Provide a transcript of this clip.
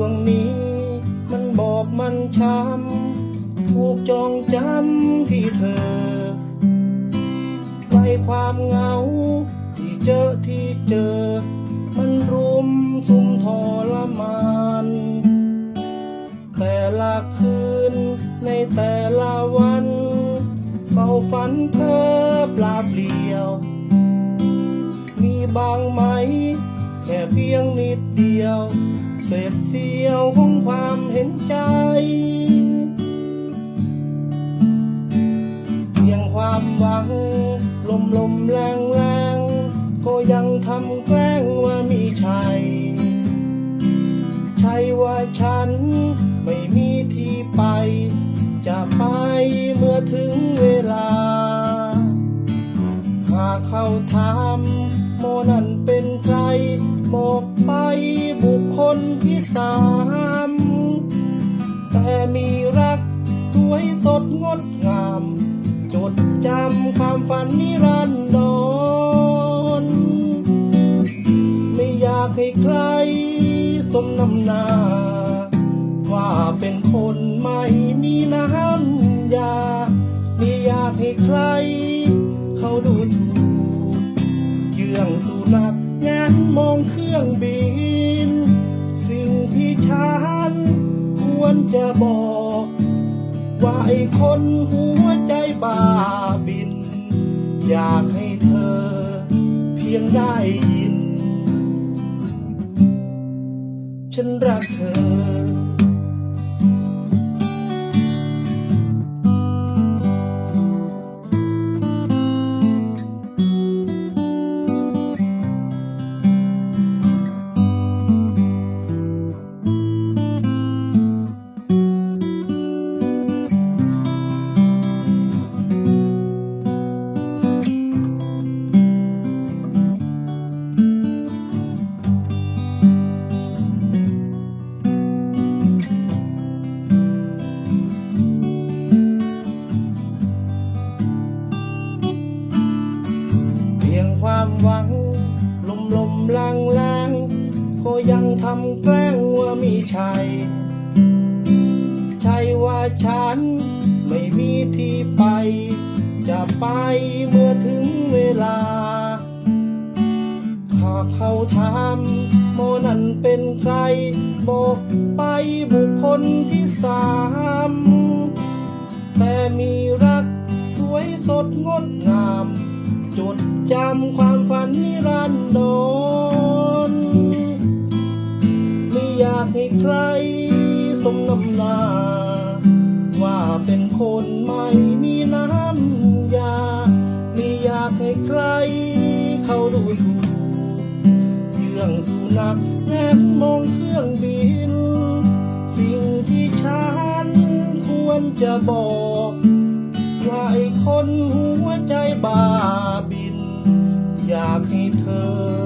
วงนี้ มันบอกมันช้ำถูกจองจำที่เธอไว้ความเหงา ที่เจอที่เจอ มันรุมสุมทรมาน แต่ละคืนในแต่ละวัน เฝ้าฝันเพ้อปลาเปลี่ยว มีบางไหม แค่เพียงนิดเดียว เศษเสี้ยวของความเห็นใจ เพียงความหวัง ลมลมแรงแรงก็ยังทำแกล้งว่ามีชัยใช่ว่าฉันไม่มีที่ไป จะไปเมื่อถึงเวลา หากเขาถามโมนั่นเป็นใครบอก ไปบุคคลที่สาม แต่มีรักสวยสดงดงาม จดจำความฝันนิรันดร ไม่อยากให้ใครสมน้ำหน้า ว่าเป็นคนไม่มีน้ำยา ไม่อยากให้ใครเขาดูถูก วรจะบอก ว่าไอ้คนหัวใจบ้าบิน อยากให้เธอ เพียงได้ยิน ฉันรักเธอ ทำแกล้งว่ามีชัยใช่ว่าฉันไม่มีที่ไป จะไปเมื่อถึงเวลา หากเขาถามโมนันเป็นใคร บอกไปบุคคลที่สาม แต่มีรักสวยสดงดงาม จดจำความฝันนิรัน ใครสมน้ำหน้าว่าเป็นคนไม่มีน้ำยา ไม่อยากให้ใครเขาดูถูกเยื่องสุนัขแงนมองเครื่องบิน สิ่งที่ฉันควรจะบอกว่าไอ้คนหัวใจบ้าบิน อยากให้เธอ